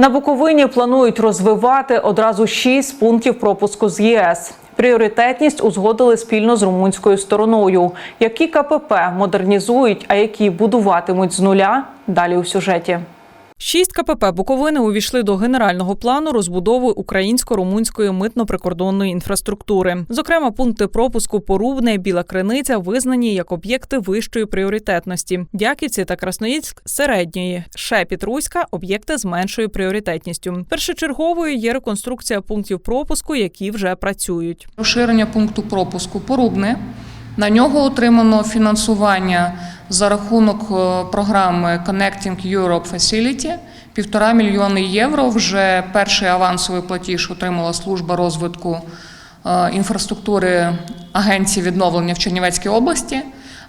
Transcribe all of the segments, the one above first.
На Буковині планують розвивати одразу шість пунктів пропуску з ЄС. Пріоритетність узгодили спільно з румунською стороною. Які КПП модернізують, а які будуватимуть з нуля? Далі у сюжеті. Шість КПП Буковини увійшли до генерального плану розбудови українсько-румунської митно-прикордонної інфраструктури. Зокрема, пункти пропуску Порубне, Біла Криниця визнані як об'єкти вищої пріоритетності. Дяківці та Красноїльськ середньої. Шепіт Руська об'єкти з меншою пріоритетністю. Першочерговою є реконструкція пунктів пропуску, які вже працюють. Розширення пункту пропуску Порубне. На нього отримано фінансування за рахунок е, програми Connecting Europe Facility. Півтора мільйони євро. Вже перший авансовий платіж отримала служба розвитку е, інфраструктури Агенції відновлення в Чернівецькій області.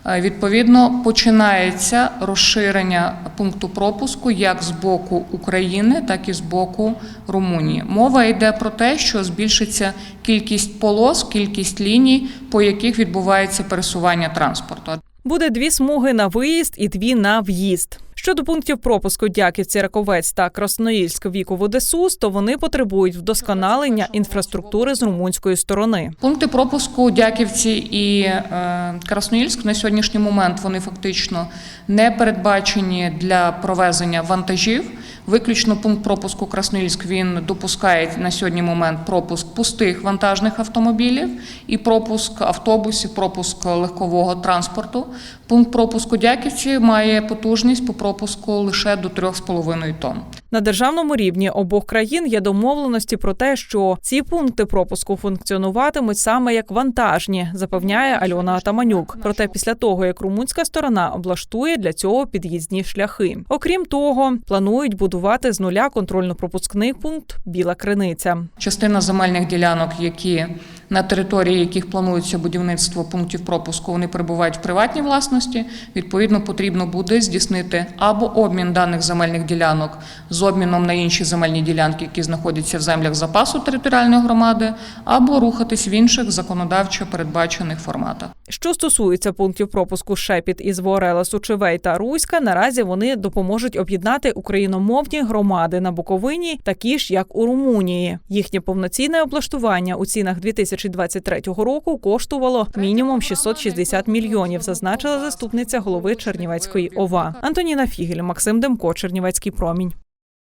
Е, Відповідно, починається розширення пункту пропуску як з боку України, так і з боку Румунії. Мова йде про те, що збільшиться кількість полос, кількість ліній, по яких відбувається пересування транспорту. Буде дві смуги на виїзд і дві на в'їзд. Щодо пунктів пропуску Дяківці, Раковець та Красноїльськ віку Водесус, то вони потребують вдосконалення інфраструктури з румунської сторони. Пункти пропуску Дяківці і е, Красноїльськ на сьогоднішній момент вони фактично не передбачені для провезення вантажів. Виключно пункт пропуску Красноїльськ він допускає на сьогодні момент пропуск пустих вантажних автомобілів і пропуск автобусів, пропуск легкового транспорту. Пункт пропуску Дяківці має потужність по пропуску лише до 3,5 тонн. На державному рівні обох країн є домовленості про те, що ці пункти пропуску функціонуватимуть саме як вантажні, запевняє Альона Атаманюк. Проте після того, як румунська сторона облаштує для цього під'їзні шляхи. Окрім того, планують будувати з нуля контрольно-пропускний пункт Біла Криниця. Частина земельних ділянок, які на території яких планується будівництво пунктів пропуску, вони перебувають в приватній власності. Відповідно, потрібно буде здійснити або обмін даних земельних ділянок з обміном на інші земельні ділянки, які знаходяться в землях запасу територіальної громади, або рухатись в інших законодавчо передбачених форматах. Що стосується пунктів пропуску Шепіт із Ворела, Сучевей та Руська, наразі вони допоможуть об'єднати україномовні громади на Буковині, такі ж як у Румунії. Їхнє повноцінне облаштування у цінах 2023 року коштувало мінімум 660 мільйонів, зазначила заступниця голови Чернівецької ОВА Антоніна Фігель, Максим Демко, Чернівецький промінь.